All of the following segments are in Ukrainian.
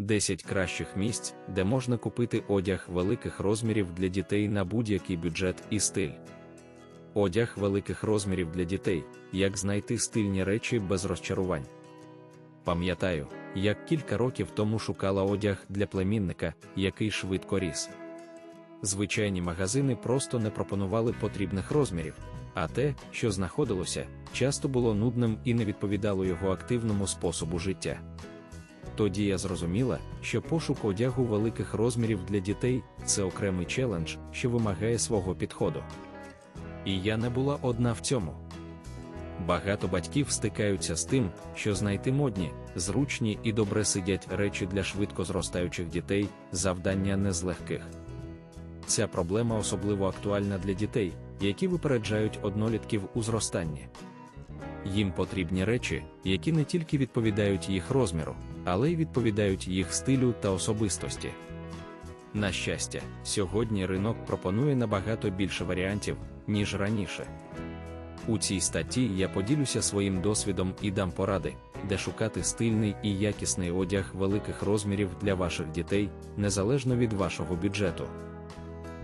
10 кращих місць, де можна купити одяг великих розмірів для дітей на будь-який бюджет і стиль. Одяг великих розмірів для дітей, як знайти стильні речі без розчарувань. Пам'ятаю, як кілька років тому шукала одяг для племінника, який швидко ріс. Звичайні магазини просто не пропонували потрібних розмірів, а те, що знаходилося, часто було нудним і не відповідало його активному способу життя. Тоді я зрозуміла, що пошук одягу великих розмірів для дітей це окремий челендж, що вимагає свого підходу. І я не була одна в цьому. Багато батьків стикаються з тим, що знайти модні, зручні і добре сидять речі для швидко зростаючих дітей завдання не з легких. Ця проблема особливо актуальна для дітей, які випереджають однолітків у зростанні. Їм потрібні речі, які не тільки відповідають їх розміру, але й відповідають їх стилю та особистості. На щастя, сьогодні ринок пропонує набагато більше варіантів, ніж раніше. У цій статті я поділюся своїм досвідом і дам поради, де шукати стильний і якісний одяг великих розмірів для ваших дітей, незалежно від вашого бюджету.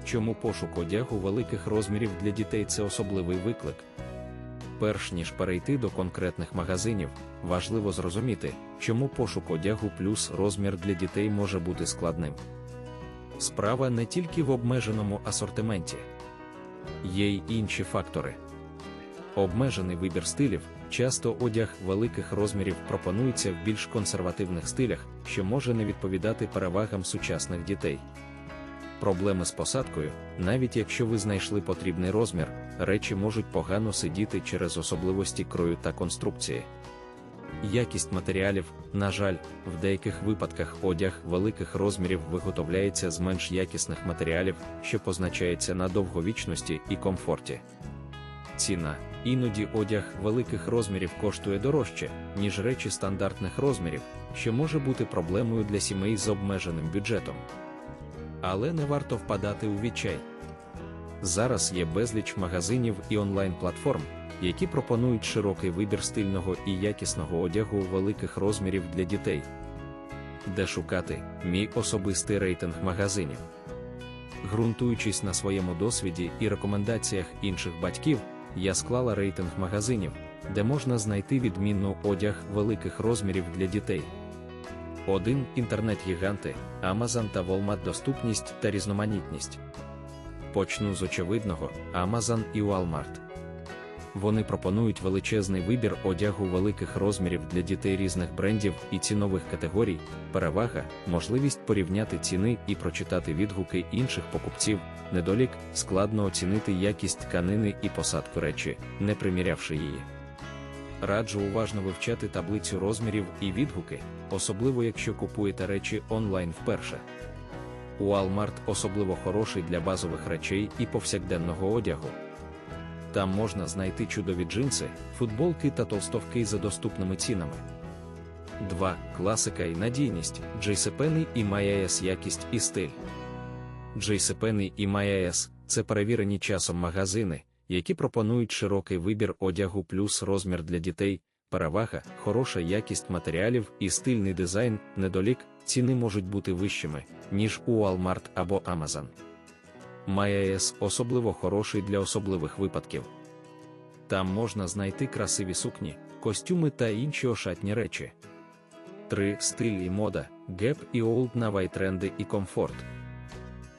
Чому пошук одягу великих розмірів для дітей це особливий виклик? Перш ніж перейти до конкретних магазинів, важливо зрозуміти, чому пошук одягу плюс розмір для дітей може бути складним. Справа не тільки в обмеженому асортименті, є й інші фактори. Обмежений вибір стилів, часто одяг великих розмірів пропонується в більш консервативних стилях, що може не відповідати перевагам сучасних дітей. Проблеми з посадкою, навіть якщо ви знайшли потрібний розмір, речі можуть погано сидіти через особливості крою та конструкції. Якість матеріалів, на жаль, в деяких випадках одяг великих розмірів виготовляється з менш якісних матеріалів, що позначається на довговічності і комфорті. Ціна іноді одяг великих розмірів коштує дорожче, ніж речі стандартних розмірів, що може бути проблемою для сімей з обмеженим бюджетом. Але не варто впадати у відчай. Зараз є безліч магазинів і онлайн-платформ, які пропонують широкий вибір стильного і якісного одягу великих розмірів для дітей. Де шукати мій особистий рейтинг магазинів. Ґрунтуючись на своєму досвіді і рекомендаціях інших батьків, я склала рейтинг магазинів, де можна знайти відмінну одяг великих розмірів для дітей. 1. Інтернет-гіганти, Amazon та Walmart доступність та різноманітність. Почну з очевидного Amazon і Walmart. Вони пропонують величезний вибір одягу великих розмірів для дітей різних брендів і цінових категорій, перевага, можливість порівняти ціни і прочитати відгуки інших покупців, недолік, складно оцінити якість тканини і посадку речі, не примірявши її. Раджу уважно вивчати таблицю розмірів і відгуки, особливо якщо купуєте речі онлайн вперше. Walmart особливо хороший для базових речей і повсякденного одягу. Там можна знайти чудові джинси, футболки та толстовки за доступними цінами. 2. Класика і надійність JCPenney і MyAS якість і стиль. JCPenney і MyAS – це перевірені часом магазини, які пропонують широкий вибір одягу плюс розмір для дітей, перевага, хороша якість матеріалів і стильний дизайн, недолік, ціни можуть бути вищими, ніж у Walmart або Amazon. MyAS особливо хороший для особливих випадків. Там можна знайти красиві сукні, костюми та інші ошатні речі. 3. Стиль і мода, Gap і Old Navy тренди і комфорт.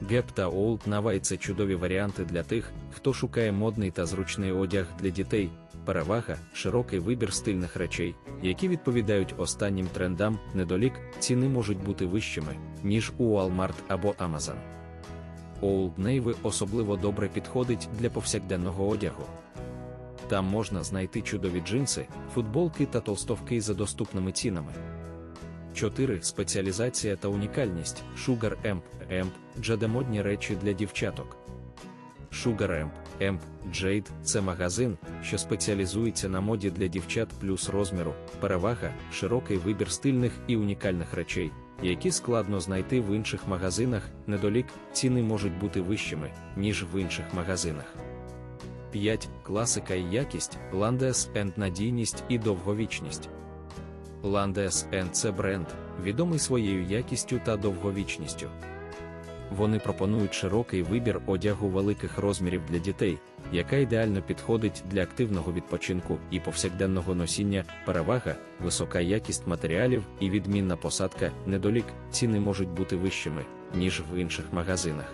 Gap та Old Navy – це чудові варіанти для тих, хто шукає модний та зручний одяг для дітей, перевага, широкий вибір стильних речей, які відповідають останнім трендам, недолік, ціни можуть бути вищими, ніж у Walmart або Amazon. Old Navy особливо добре підходить для повсякденного одягу. Там можна знайти чудові джинси, футболки та толстовки за доступними цінами. 4. Спеціалізація та унікальність Sugar Amp Amp – джадемодні речі для дівчаток. Sugar Amp Amp Jade – це магазин, що спеціалізується на моді для дівчат плюс розміру, перевага, широкий вибір стильних і унікальних речей, які складно знайти в інших магазинах, недолік, ціни можуть бути вищими, ніж в інших магазинах. 5. Класика і якість, Landes and надійність і довговічність. Landes це бренд, відомий своєю якістю та довговічністю. Вони пропонують широкий вибір одягу великих розмірів для дітей, яка ідеально підходить для активного відпочинку і повсякденного носіння, перевага, висока якість матеріалів і відмінна посадка, недолік, ціни можуть бути вищими, ніж в інших магазинах.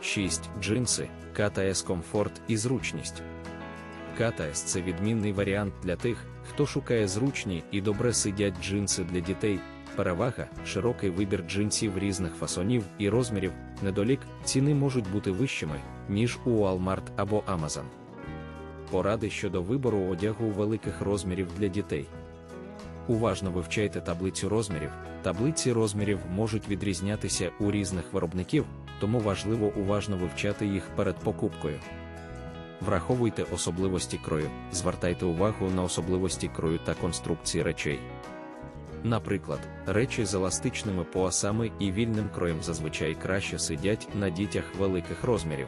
6. Джинси, КТС комфорт і зручність. КТС це відмінний варіант для тих, хто шукає зручні і добре сидять джинси для дітей. Перевага, широкий вибір джинсів різних фасонів і розмірів, недолік, ціни можуть бути вищими, ніж у Walmart або Amazon. Поради щодо вибору одягу великих розмірів для дітей. Уважно вивчайте таблицю розмірів. Таблиці розмірів можуть відрізнятися у різних виробників, тому важливо уважно вивчати їх перед покупкою. Враховуйте особливості крою, звертайте увагу на особливості крою та конструкції речей. Наприклад, речі з еластичними поясами і вільним кроєм зазвичай краще сидять на дітях великих розмірів.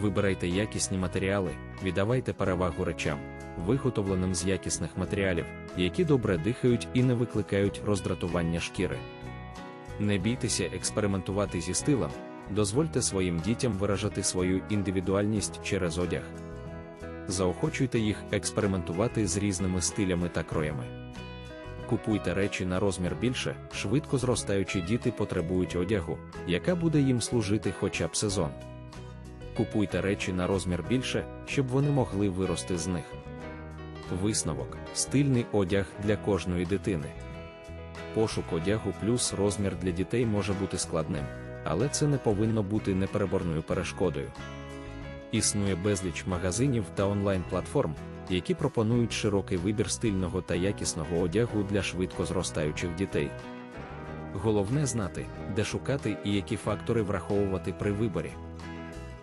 Вибирайте якісні матеріали, віддавайте перевагу речам, виготовленим з якісних матеріалів, які добре дихають і не викликають роздратування шкіри. Не бійтеся експериментувати зі стилем, дозвольте своїм дітям виражати свою індивідуальність через одяг. Заохочуйте їх експериментувати з різними стилями та кроями. Купуйте речі на розмір більше, швидко зростаючі діти потребують одягу, яка буде їм служити хоча б сезон. Купуйте речі на розмір більше, щоб вони могли вирости з них. Висновок стильний одяг для кожної дитини. Пошук одягу плюс розмір для дітей може бути складним, але це не повинно бути непереборною перешкодою. Існує безліч магазинів та онлайн-платформ, які пропонують широкий вибір стильного та якісного одягу для швидко зростаючих дітей. Головне знати, де шукати і які фактори враховувати при виборі.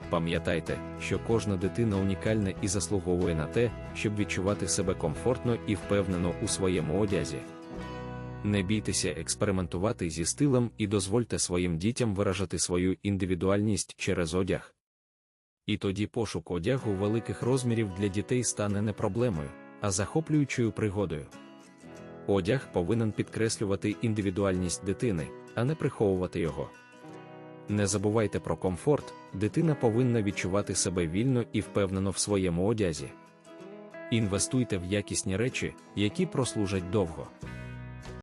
Пам'ятайте, що кожна дитина унікальна і заслуговує на те, щоб відчувати себе комфортно і впевнено у своєму одязі. Не бійтеся експериментувати зі стилем і дозвольте своїм дітям виражати свою індивідуальність через одяг. І тоді пошук одягу великих розмірів для дітей стане не проблемою, а захоплюючою пригодою. Одяг повинен підкреслювати індивідуальність дитини, а не приховувати його. Не забувайте про комфорт, дитина повинна відчувати себе вільно і впевнено в своєму одязі. Інвестуйте в якісні речі, які прослужать довго.